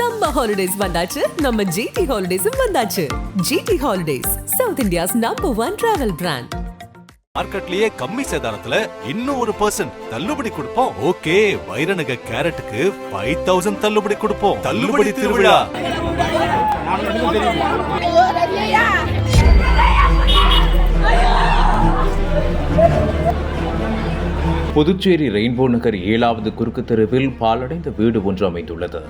Summer holidays வந்தாச்சு. நம்ம GT ஹாலிடேஸும் வந்தாச்சு. GT holidays South India's number one travel brand மார்க்கெட்லயே கம்மி சேதாரத்துல இன்னும் ஒரு பர்சன்ட் தள்ளுபடி கொடுப்போம். ஓகே வைரநக கேரட்டுக்கு ஃபைவ் தௌசண்ட் தள்ளுபடி கொடுப்போம். தள்ளுபடி திருவிழா. புதுச்சேரி ரெயின்போ நகர் ஏழாவது குறுக்கு தெருவில் பாலடைந்த வீடு ஒன்று அமைந்துள்ளது.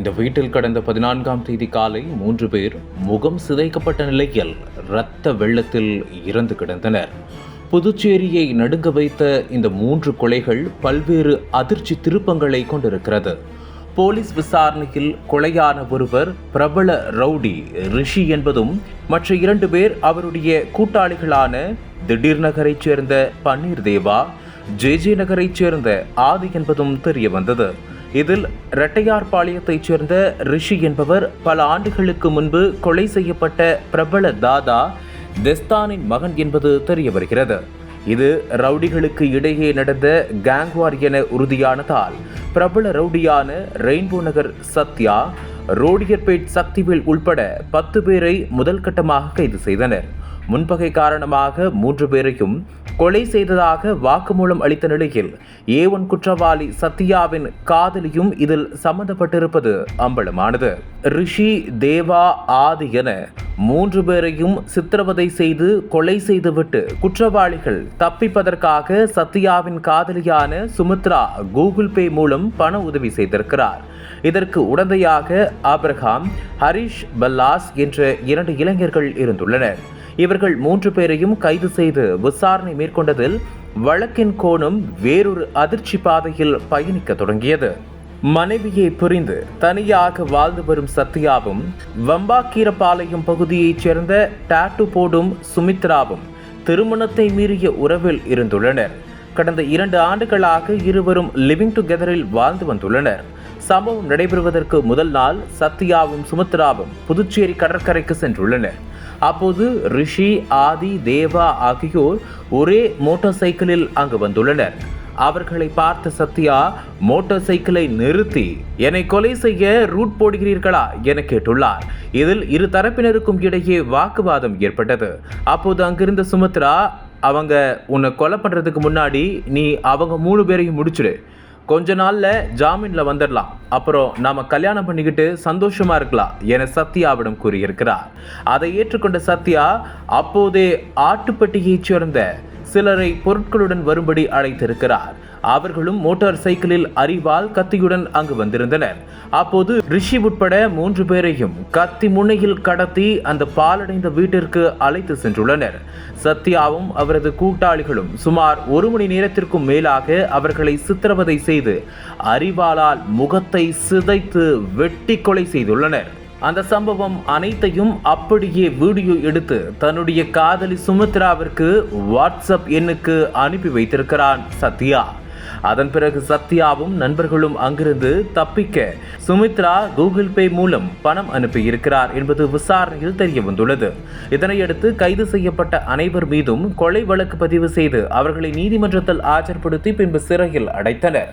இந்த வீட்டில் கடந்த பதினான்காம் தேதி காலை மூன்று பேர் முகம் சிதைக்கப்பட்ட நிலையில் இரத்த வெள்ளத்தில் இறந்து கிடந்தனர். புதுச்சேரியை நடுங்க வைத்த இந்த மூன்று கொலைகள் பல்வேறு அதிர்ச்சி திருப்பங்களை கொண்டிருக்கிறது. போலீஸ் விசாரணையில் கொலையான ஒருவர் பிரபல ரவுடி ரிஷி என்பதும் மற்ற இரண்டு பேர் அவருடைய கூட்டாளிகளான திடீர் நகரைச் சேர்ந்த பன்னீர் தேவா ஜே ஜே நகரைச் சேர்ந்த ஆதி என்பதும் தெரிய வந்தது. இதில் இரட்டையார்பாளையத்தைச் சேர்ந்த ரிஷி என்பவர் பல ஆண்டுகளுக்கு முன்பு கொலை செய்யப்பட்ட பிரபல தாதா தெஸ்தானின் மகன் என்பது தெரிய வருகிறது. இது ரவுடிகளுக்கு இடையே நடந்த கேங்வார் என உறுதியானதால் பிரபல ரவுடியான ரெயின்போ நகர் சத்யா ரோடியர்பேட் சக்திவேல் உள்பட பத்து பேரை முதல் கட்டமாக கைது செய்தனர். முன்பகை காரணமாக மூன்று பேரையும் கொலை செய்ததாக வாக்குமூலம் அளித்த நிலையில் ஏ ஒன் குற்றவாளி சத்யாவின் காதலியும் இதில் சம்பந்தப்பட்டிருப்பது அம்பலமானது. ரிஷி தேவா ஆதி என மூன்று பேரையும் சித்திரவதை செய்து கொலை செய்துவிட்டு குற்றவாளிகள் தப்பிப்பதற்காக சத்யாவின் காதலியான சுமித்ரா கூகுள் பே மூலம் பண உதவி செய்திருக்கிறார். இதற்கு உடந்தையாக ஆப்ரஹாம் ஹரிஷ் பல்லாஸ் என்ற இரண்டு இளைஞர்கள் இருந்துள்ளனர். இவர்கள் மூன்று பேரையும் கைது செய்து விசாரணை மேற்கொண்டதில் வழக்கின் கோணம் வேறொரு அதிர்ச்சி பாதையில் பயணிக்க தொடங்கியது. மனைவியை புரிந்து தனியாக வாழ்ந்து வரும் சத்யாவும் வம்பாக்கீரபாளையம் பகுதியைச் சேர்ந்த டாட்டு போடும் சுமித்ராவும் திருமணத்தை மீறிய உறவில் இருந்துள்ளனர். கடந்த இரண்டு ஆண்டுகளாக இருவரும் லிவிங் டுகெதரில் வாழ்ந்து வந்துள்ளனர். சம்பவம் நடைபெறுவதற்கு முதல் நாள் சத்யாவும் சுமித்ராவும் புதுச்சேரி கடற்கரைக்கு சென்றுள்ளனர். அப்போது ரிஷி ஆதி தேவா ஆகியோர் ஒரே மோட்டார் சைக்கிளில் அங்கு வந்துள்ளனர். அவர்களை பார்த்த சத்யா மோட்டார் சைக்கிளை நிறுத்தி என்னை கொலை செய்ய ரூட் போடுகிறீர்களா? என கேட்டுள்ளார். இதில் இரு தரப்பினருக்கும் இடையே வாக்குவாதம் ஏற்பட்டது. அப்போது அங்கிருந்த சுமித்ரா அவங்க உன்னை கொலை பண்ணுறதுக்கு முன்னாடி நீ அவங்க மூணு பேரையும் முடிச்சிடு. கொஞ்ச நாளில் ஜாமீனில் வந்துடலாம் அப்புறம் நாம கல்யாணம் பண்ணிக்கிட்டு சந்தோஷமா இருக்கலாம் என சத்யாவிடம் கூறியிருக்கிறார். அதை ஏற்றுக்கொண்ட சத்யா அப்போதே ஆட்டுப்பட்டியைச் சேர்ந்த சிலரை பொருட்களுடன் வரும்படி அழைத்திருக்கிறார். அவர்களும் மோட்டார் சைக்கிளில் அறிவால் கத்தியுடன் அங்கு வந்திருந்தனர். அப்போது ரிஷி உட்பட மூன்று பேரையும் கத்தி முனையில் கடத்தி அந்த பாலடைந்த வீட்டிற்கு அழைத்து சென்றுள்ளனர். சத்யாவும் அவரது கூட்டாளிகளும் சுமார் ஒரு மணி நேரத்திற்கும் மேலாக அவர்களை சித்திரவதை செய்து அறிவாளால் முகத்தை சிதைத்து வெட்டி கொலை செய்துள்ளனர். அந்த சம்பவம் அனைத்தையும் அப்படியே வீடியோ எடுத்து தன்னுடைய காதலி சுமித்ராவிற்கு வாட்ஸ்அப் எண்ணுக்கு அனுப்பி வைத்திருக்கிறான் சத்யா. அதன் பிறகு சத்யாவும் நண்பர்களும் அங்கிருந்து தப்பிக்க சுமித்ரா கூகுள் பே மூலம் பணம் அனுப்பியிருக்கிறார் என்பது விசாரணையில் தெரிய வந்துள்ளது இதனையடுத்து கைது செய்யப்பட்ட அனைவர் மீதும் கொலை வழக்கு பதிவு செய்து அவர்களை நீதிமன்றத்தில் ஆஜர்படுத்தி பின்பு சிறையில் அடைத்தனர்.